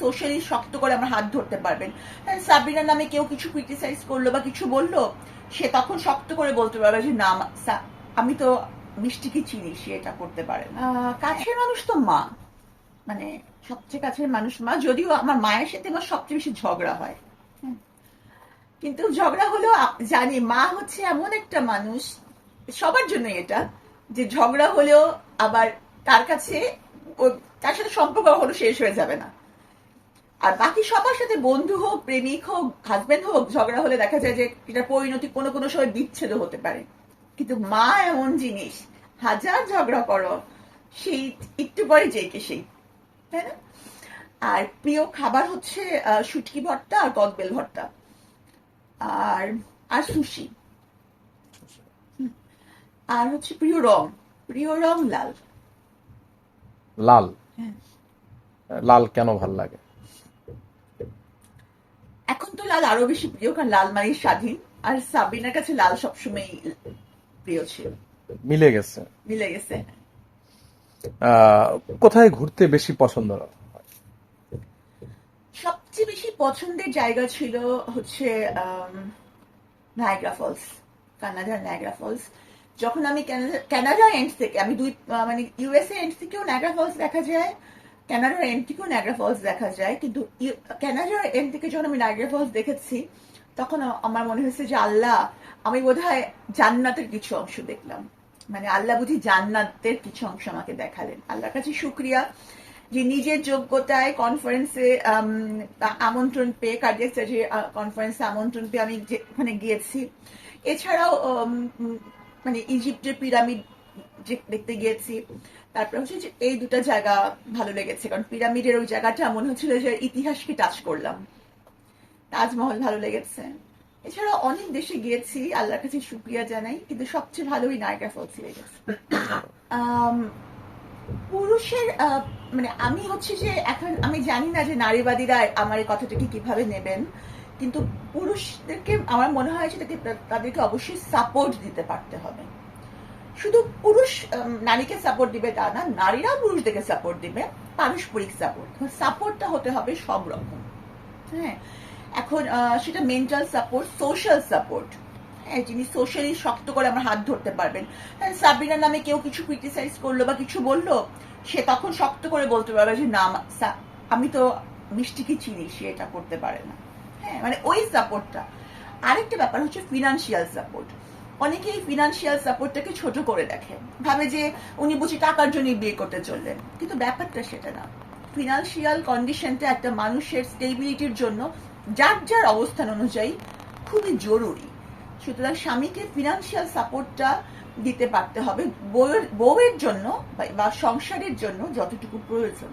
Socially শক্ত করে আমার হাত ধরতে পারবেন। সাবরিনার নামে কেউ কিছু ক্রিটিসাইজ করল বা কিছু বলল সে তখন শক্ত করে বলতে পারবে যে না আমি তো মিষ্টিকে চিনি সে এটা করতে পারে কাছের মানুষ তো মা। মানে সবচেয়ে কাছের মানুষ মা যদিও আমার মায়ের সাথে আমার সবচেয়ে বেশি ঝগড়া হয়। কিন্তু ঝগড়া হলেও জানি মা হচ্ছে এমন একটা মানুষ সবার জন্য এটা যে ঝগড়া হলেও আবার তার কাছে তার সাথে সম্পর্ক কখনো শেষ হয়ে যাবে না। আর বাকি সবার সাথে বন্ধু হোক প্রেমিক হোক হাজবেন্ড হোক ঝগড়া হলে দেখা যায় যে এটা পরিণতি কোনো কোনো সময় বিচ্ছেদ হতে পারে। কিন্তু মা এমন জিনিস হাজার ঝগড়া করো সেই একটু পরে যেকে সেই তাই না? আর প্রিয় খাবার হচ্ছে শুটকি ভর্তা আর কদবেল ভর্তা। আর আর সুশি। আর হচ্ছে প্রিয় রং প্রিয় রং লাল। লাল? হ্যাঁ। লাল কেন ভালো লাগে? এখন তো লাল আরও বেশি প্রিয় কারণ লাল মানে স্বাধীন আর সাবিনার কাছে লাল সবসময় প্রিয় ছিল। মিলে গেছে। মিলে গেছে। কোথায় ঘুরতে বেশি পছন্দ সবচেয়ে বেশি পছন্দের জায়গা ছিল হচ্ছে নায়াগ্রা ফলস কানাডার নায়াগ্রা ফলস যখন আমি ক্যানাডা এন্ড থেকে আমি দুই মানে ইউএসএ এন্ড থেকেও নায়াগ্রা ফলস দেখা যায়। ক্যানাডার এন্ড থেকেও নায়াগ্রা ফলস দেখা যায়, কিন্তু ক্যানাডার এন্ড থেকে যখন আমি নায়াগ্রা ফলস দেখেছি, তখন আমার মনে হয়েছে যে আল্লাহ, আমি বোধ হয় জান্নাতের কিছু অংশ দেখলাম। মানে আল্লাহ বুঝি জান্নাতের কিছু অংশ আমাকে দেখালেন। আল্লাহর কাছে শুক্রিয়া যে নিজের যোগ্যতায় কনফারেন্সে আমন্ত্রণ পেয়ে কার্ডিয়াক সার্জারি কনফারেন্সে আমন্ত্রণ পেয়ে আমি ওখানে গিয়েছি। এছাড়াও মানে ইজিপ্টের পিরামিড দেখতে গিয়েছি। তারপরে হচ্ছে যে এই দুটো জায়গা ভালো লেগেছে, কারণ পিরামিডের ওই জায়গাটা মনে হচ্ছিল যে ইতিহাসকে টাচ করলাম। তাজমহল ভালো লেগেছে। এছাড়া অনেক দেশে গিয়েছি, আল্লাহর কাছে শুক্রিয়া জানাই, কিন্তু সবচেয়ে ভালোই নায়িকা ফলসি লেগেছে পুরুষের মানে আমি হচ্ছে যে এখন আমি জানি না যে নারীবাদীরা আমার এই কথাটাকে কীভাবে নেবেন, কিন্তু পুরুষদেরকে আমার মনে হয় যে তাদেরকে অবশ্যই সাপোর্ট দিতে পারতে হবে। শুধু পুরুষ নারীকে সাপোর্ট দিবে তা না, নারীরাও পুরুষদেরকে সাপোর্ট দিবে, পারস্পরিক সাপোর্ট সাপোর্টটা হতে হবে সব রকম। হ্যাঁ এখন সেটা মেন্টাল সাপোর্ট সোশ্যাল সাপোর্ট হ্যাঁ যিনি সোশ্যালি শক্ত করে আমার হাত ধরতে পারবেন। হ্যাঁ সাবরিনার নামে কেউ কিছু ক্রিটিসাইজ করল বা কিছু বলল, সে তখন শক্ত করে বলতে পারবে যে, না আমি তো মিষ্টিকে চিনি, সে এটা করতে পারে না। হ্যাঁ মানে ওই সাপোর্টটা আরেকটা ব্যাপার হচ্ছে ফিনান্সিয়াল সাপোর্ট অনেকে এই ফিনান্সিয়াল সাপোর্টটাকে ছোট করে দেখে। ভাবে যে উনি বুঝি টাকার জন্যই বিয়ে করতে চললেন। কিন্তু ব্যাপারটা সেটা না। ফিনান্সিয়াল কন্ডিশনটা একটা মানুষের স্টেবিলিটির জন্য যার যার অবস্থান অনুযায়ী খুবই জরুরি। সুতরাং স্বামীকে ফিনান্সিয়াল সাপোর্টটা দিতে পারতে হবে। বউয়ের বউয়ের জন্য বা সংসারের জন্য যতটুকু প্রয়োজন।